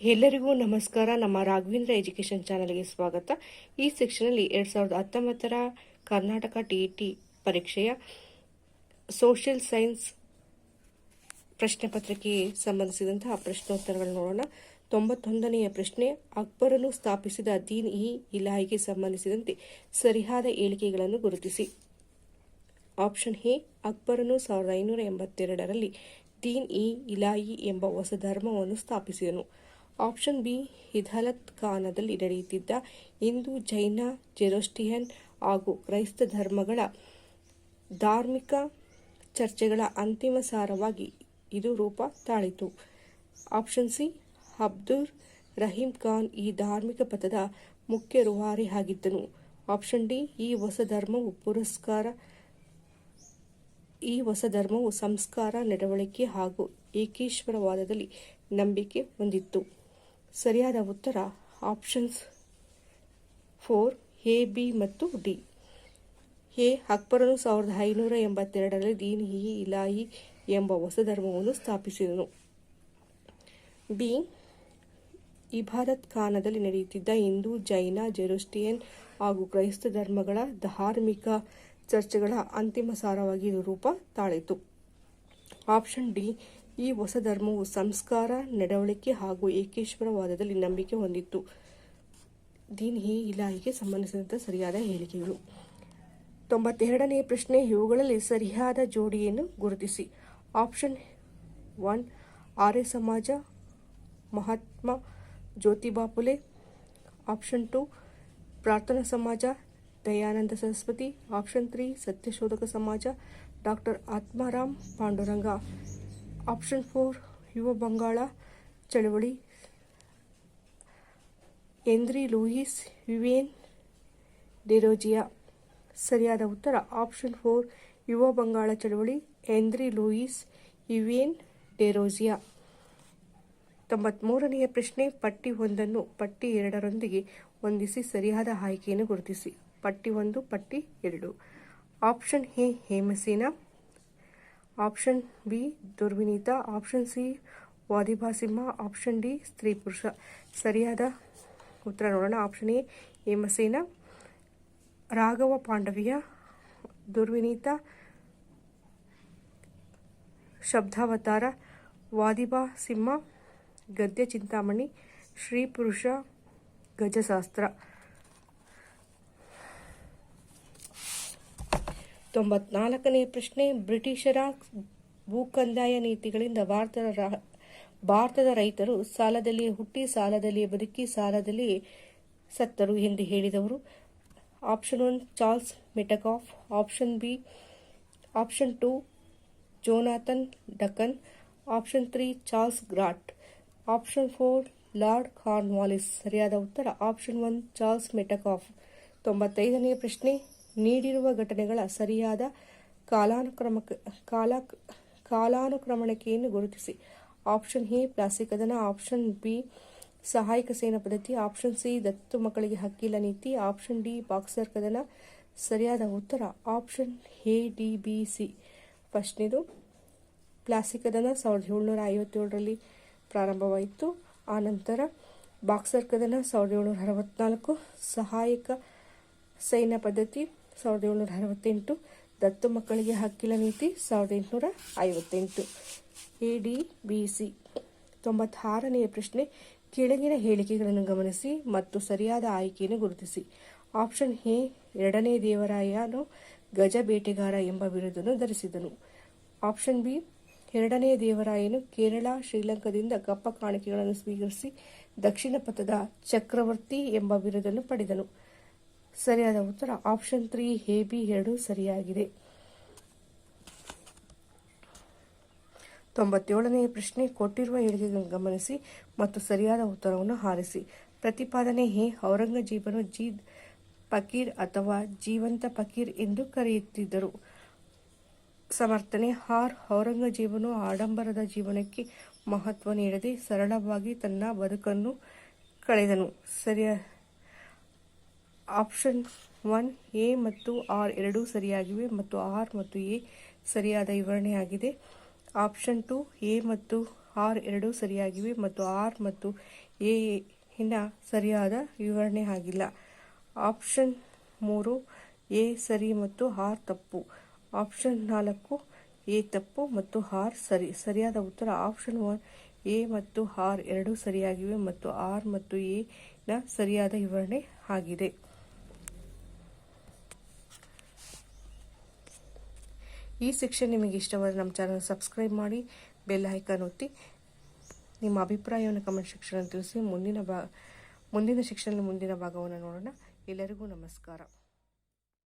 ಎಲ್ಲರಿಗೂ ನಮಸ್ಕಾರ. ನಮ್ಮ ರಾಘವೇಂದ್ರ ಎಜುಕೇಷನ್ ಚಾನಲ್ಗೆ ಸ್ವಾಗತ. ಈ ಸೆಕ್ಷನಲ್ಲಿ ಎರಡು ಸಾವಿರದ ಹತ್ತೊಂಬತ್ತರ ಕರ್ನಾಟಕ ಟಿ ಪರೀಕ್ಷೆಯ ಸೋಷಿಯಲ್ ಸೈನ್ಸ್ ಪ್ರಶ್ನೆ ಪತ್ರಿಕೆಗೆ ಸಂಬಂಧಿಸಿದಂತಹ ಪ್ರಶ್ನೋತ್ತರಗಳನ್ನು ನೋಡೋಣ. ತೊಂಬತ್ತೊಂದನೆಯ ಪ್ರಶ್ನೆ ಅಕ್ಬರನು ಸ್ಥಾಪಿಸಿದ ದೀನ್ ಇ ಇಲಾಹಿಗೆ ಸಂಬಂಧಿಸಿದಂತೆ ಸರಿಯಾದ ಹೇಳಿಕೆಗಳನ್ನು ಗುರುತಿಸಿ. ಆಪ್ಷನ್ ಎ ಅಕ್ಬರನು ಸಾವಿರದ ಐನೂರ ಎಂಬತ್ತೆರಡರಲ್ಲಿ ದೀನ್ ಇ ಇಲಾಯಿ ಎಂಬ ಹೊಸ ಧರ್ಮವನ್ನು ಸ್ಥಾಪಿಸಿದನು. ಆಪ್ಷನ್ ಬಿ ಹಿದಾಲತ್ ಖಾನದಲ್ಲಿ ನಡೆಯುತ್ತಿದ್ದ ಹಿಂದೂ ಜೈನ ಜೆರೋಸ್ಟಿಯನ್ ಹಾಗೂ ಕ್ರೈಸ್ತ ಧರ್ಮಗಳ ಧಾರ್ಮಿಕ ಚರ್ಚೆಗಳ ಅಂತಿಮ ಸಾರವಾಗಿ ಇದು ರೂಪ ತಾಳಿತು. ಆಪ್ಷನ್ ಸಿ, ಅಬ್ದುಲ್ ರಹೀಂ ಖಾನ್ ಈ ಧಾರ್ಮಿಕ ಪಥದ ಮುಖ್ಯ ರೂವಾರಿ ಆಗಿದ್ದನು. ಆಪ್ಷನ್ ಡಿ, ಈ ಹೊಸ ಧರ್ಮವು ಪುರಸ್ಕಾರ, ಈ ಹೊಸ ಧರ್ಮವು ಸಂಸ್ಕಾರ, ನಡವಳಿಕೆ ಹಾಗೂ ಏಕೇಶ್ವರವಾದದಲ್ಲಿ ನಂಬಿಕೆ ಹೊಂದಿತ್ತು. ಸರಿಯಾದ ಉತ್ತರ ಆಪ್ಷನ್ಸ್ ಫೋರ್ ಎ ಬಿ ಮತ್ತು ಡಿ ಎ ಅಕ್ಬರನು ಸಾವಿರದ ಐನೂರ ಎಂಬತ್ತೆರಡರಲ್ಲಿ ದೀನ್ ಹಿ ಇಲಾಹಿ ಎಂಬ ಹೊಸ ಧರ್ಮವನ್ನು ಸ್ಥಾಪಿಸಿದನು. ಬಿ ಇಬಾದತ್ ಖಾನದಲ್ಲಿ ನಡೆಯುತ್ತಿದ್ದ ಹಿಂದೂ, ಜೈನ, ಜೆರೋಸ್ಟಿಯನ್ ಹಾಗೂ ಕ್ರೈಸ್ತ ಧರ್ಮಗಳ ಧಾರ್ಮಿಕ ಚರ್ಚೆಗಳ ಅಂತಿಮ ಸಾರವಾಗಿ ರೂಪ ತಾಳಿತು. ಆಪ್ಷನ್ ಡಿ ಈ ಹೊಸ ಧರ್ಮವು ಸಂಸ್ಕಾರ, ನಡವಳಿಕೆ ಹಾಗೂ ಏಕೇಶ್ವರವಾದದಲ್ಲಿ ನಂಬಿಕೆ ಹೊಂದಿತ್ತು. ದೀನ್ ಹಿ ಇಲಾಹಿಗೆ ಸಂಬಂಧಿಸಿದಂತೆ ಸರಿಯಾದ ಹೇಳಿಕೆಗಳು. ತೊಂಬತ್ತೆರಡನೇ ಪ್ರಶ್ನೆ, ಇವುಗಳಲ್ಲಿ ಸರಿಯಾದ ಜೋಡಿಯನ್ನು ಗುರುತಿಸಿ. Option one, Arya Samaj, Mahatma Jyotiba Phule option two, Prarthana Samaj, Dayananda Saraswati. Option three, Satyashodhak Samaj, doctor Atmaram Pandurang. Option four, ಯುವ ಬಂಗಾಳ ಚಳವಳಿ. Henry Louis, Vivian, Derozio. ಸರಿಯಾದ ಉತ್ತರ ಆಪ್ಷನ್ ಫೋರ್, ಯುವ ಬಂಗಾಳ ಚಳವಳಿ. Henry Louis ಯುವೇನ್ ಡೆರೋಜಿಯಾ. ತೊಂಬತ್ಮೂರನೆಯ ಪ್ರಶ್ನೆ, ಪಟ್ಟಿ ಒಂದನ್ನು ಪಟ್ಟಿ ಎರಡರೊಂದಿಗೆ ಹೊಂದಿಸಿ ಸರಿಯಾದ ಆಯ್ಕೆಯನ್ನು ಗುರುತಿಸಿ. ಪಟ್ಟಿ ಒಂದು, ಪಟ್ಟಿ ಎರಡು. Option A, Hemasena. Option B, Durvinita. Option C Vadibhasimha option D, ಸ್ತ್ರೀ ಪುರುಷ. ಸರಿಯಾದ ಉತ್ತರ ನೋಡೋಣ. Option A, Hemasena. Raghava ಪಾಂಡವಿಯ Durvinita Shabdavatara. Vadibhasimha ಗದ್ಯ ಚಿಂತಾಮಣಿ. ಶ್ರೀ ಪುರುಷ, ಗಜಶಾಸ್ತ್ರ. ತೊಂಬತ್ನಾಲ್ಕನೆಯ ಪ್ರಶ್ನೆ, ಬ್ರಿಟಿಷರ ಭೂಕಂದಾಯ ನೀತಿಗಳಿಂದ ಭಾರತದ ಭಾರತದ ರೈತರು ಸಾಲದಲ್ಲಿ ಹುಟ್ಟಿ, ಸಾಲದಲ್ಲಿ ಬದುಕಿ, ಸಾಲದಲ್ಲಿ ಸತ್ತರು ಎಂದು ಹೇಳಿದವರು. Option one, Charles Metcalfe. Option B, option two, Jonathan Duncan. Option three, Charles Grant. Option four, Lord Cornwallis ಸರಿಯಾದ ಉತ್ತರ ಆಪ್ಷನ್ ಒನ್, ಚಾರ್ಲ್ಸ್ ಮೆಟಕಾಫ್. ತೊಂಬತ್ತೈದನೆಯ ಪ್ರಶ್ನೆ. ನೀಡಿರುವ ಘಟನೆಗಳ ಸರಿಯಾದ ಕಾಲಾನುಕ್ರಮ ಕಾಲ, ಕಾಲಾನುಕ್ರಮಣಿಕೆಯನ್ನು ಗುರುತಿಸಿ. ಆಪ್ಷನ್ ಎ, ಪ್ಲಾಸ್ಟಿಕ್ ಕದನ. ಆಪ್ಷನ್ ಬಿ, ಸಹಾಯಕ ಸೇನಾ ಪದ್ಧತಿ. ಆಪ್ಷನ್ ಸಿ, ದತ್ತು ಮಕ್ಕಳಿಗೆ ಹಕ್ಕಿಲ್ಲ ನೀತಿ. ಆಪ್ಷನ್ ಡಿ, ಬಾಕ್ಸರ್ ಕದನ. ಸರಿಯಾದ ಉತ್ತರ. Option A, D, B, C. ಫಸ್ಟ್ನೇದು Plassey ಕದನ ಸಾವಿರದ ಏಳ್ನೂರ ಐವತ್ತೇಳರಲ್ಲಿ ಪ್ರಾರಂಭವಾಯಿತು. ಆನಂತರ ಬಾಕ್ಸರ್ ಕದನ ಸಾವಿರದ ಏಳ್ನೂರ ಅರವತ್ನಾಲ್ಕು. ಸಹಾಯಕ ಸೈನ್ಯ ಪದ್ಧತಿ. ಸಾವಿರದ ಏಳ್ನೂರ ಅರವತ್ತೆಂಟು. ದತ್ತು ಮಕ್ಕಳಿಗೆ ಹಕ್ಕಿಲ ನೀತಿ ಸಾವಿರದ ಎಂಟುನೂರ ಐವತ್ತೆಂಟು. A, D, B, C. ತೊಂಬತ್ತಾರನೆಯ ಪ್ರಶ್ನೆ, ಕೆಳಗಿನ ಹೇಳಿಕೆಗಳನ್ನು ಗಮನಿಸಿ ಮತ್ತು ಸರಿಯಾದ ಆಯ್ಕೆಯನ್ನು ಗುರುತಿಸಿ. ಆಪ್ಷನ್ ಎ, ಎರಡನೇ ದೇವರಾಯನು ಗಜ ಬೇಟೆಗಾರ ಎಂಬ ಬಿರುದನ್ನು ಧರಿಸಿದನು. ಆಪ್ಷನ್ ಬಿ, ಎರಡನೇ ದೇವರಾಯನು ಕೇರಳ, ಶ್ರೀಲಂಕಾದಿಂದ ಕಪ್ಪ ಕಾಣಿಕೆಗಳನ್ನು ಸ್ವೀಕರಿಸಿ ದಕ್ಷಿಣ ಪಥದ ಚಕ್ರವರ್ತಿ ಎಂಬ ಬಿರುದನ್ನು ಪಡೆದನು. ಸರಿಯಾದ ಉತ್ತರ. ಆಪ್ಷನ್ ತ್ರೀ, ಎ, ಬಿ ಎರಡು ಸರಿಯಾಗಿದೆ. ತೊಂಬತ್ತೇಳನೆಯ ಪ್ರಶ್ನೆ, ಕೊಟ್ಟಿರುವ ಹೇಳಿಕೆಗಳನ್ನು ಗಮನಿಸಿ ಮತ್ತು ಸರಿಯಾದ ಉತ್ತರವನ್ನು ಹಾರಿಸಿ. ಪ್ರತಿಪಾದನೆ ಹೇ ಔರಂಗಜೀಬನು ಜೀದ್ ಫಕೀರ್ ಅಥವಾ ಜೀವಂತ ಫಕೀರ್ ಎಂದು ಕರೆಯುತ್ತಿದ್ದರು. ಸಮರ್ಥನೆ ಹಾರ್ ಔರಂಗಜೀಬನು ಆಡಂಬರದ ಜೀವನಕ್ಕೆ ಮಹತ್ವ ನೀಡದೆ ಸರಳವಾಗಿ ತನ್ನ ಬದುಕನ್ನು ಕಳೆದನು. ಸರಿಯ ಆಪ್ಷನ್ ಒನ್ ಎ ಮತ್ತು ಆರ್ ಎರಡೂ ಸರಿಯಾಗಿವೆ ಮತ್ತು ಆರ್ ಮತ್ತು ಎ ಸರಿಯಾದ ವಿವರಣೆಯಾಗಿದೆ ಆಪ್ಷನ್ ಟು ಎ ಮತ್ತು ಆರ್ ಎರಡೂ ಸರಿಯಾಗಿವೆ ಮತ್ತು ಆರ್ ಮತ್ತು ಎ ಇನ ಸರಿಯಾದ ವಿವರಣೆ ಆಗಿಲ್ಲ. ಆಪ್ಷನ್ ಮೂರು ಎ ಸರಿ ಮತ್ತು ಆರ್ ತಪ್ಪು. ಆಪ್ಷನ್ ನಾಲ್ಕು ಎ ತಪ್ಪು ಮತ್ತು ಆರ್ ಸರಿ. ಸರಿಯಾದ ಉತ್ತರ ಆಪ್ಷನ್ ಒನ್ ಎ ಮತ್ತು ಆರ್ ಎರಡೂ ಸರಿಯಾಗಿವೆ ಮತ್ತು ಆರ್ ಮತ್ತು ಎ ನ ಸರಿಯಾದ ವಿವರಣೆ ಆಗಿದೆ. ಈ ಶಿಕ್ಷಣ ನಿಮಗೆ ಇಷ್ಟವಾದರೆ ನಮ್ಮ ಚಾನಲ್ ಸಬ್ಸ್ಕ್ರೈಬ್ ಮಾಡಿ, ಬೆಲ್ ಐಕಾನ್ ಒತ್ತಿ. ನಿಮ್ಮ ಅಭಿಪ್ರಾಯವನ್ನು ಕಮೆಂಟ್ ಸೆಕ್ಷನ್ ತಿಳಿಸಿ. ಮುಂದಿನ ಬಾ ಮುಂದಿನ ಶಿಕ್ಷಣದ ಮುಂದಿನ ಭಾಗವನ್ನು ನೋಡೋಣ. ಎಲ್ಲರಿಗೂ ನಮಸ್ಕಾರ.